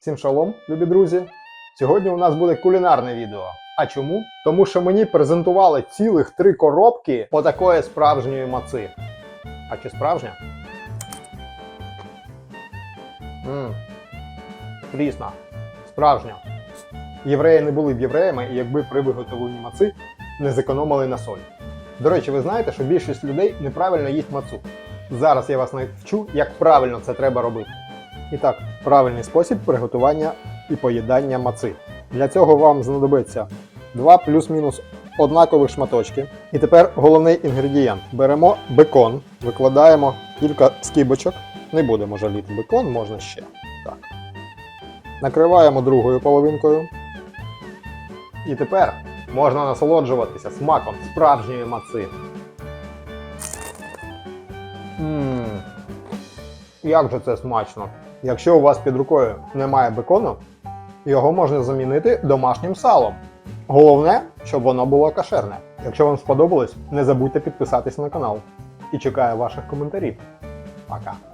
Всім шалом, любі друзі! Сьогодні у нас буде кулінарне відео. А чому? Тому що мені презентували цілих три коробки отакої справжньої маци. А чи справжня? Ммм, прісна, справжня. Євреї не були б євреями, якби при виготовленні маци не зекономили на солі. До речі, ви знаєте, що більшість людей неправильно їсть мацу. Зараз я вас навчу, як правильно це треба робити. І так, правильний спосіб приготування і поїдання маци. Для цього вам знадобиться 2 плюс-мінус однакових шматочки. І тепер головний інгредієнт. Беремо бекон, викладаємо кілька скибочок. Не будемо жаліти бекон, можна ще. Так. Накриваємо другою половинкою. І тепер можна насолоджуватися смаком справжньої маци. Ммм, як же це смачно! Якщо у вас під рукою немає бекону, його можна замінити домашнім салом. Головне, щоб воно було кашерне. Якщо вам сподобалось, не забудьте підписатись на канал. І чекаю ваших коментарів. Пока!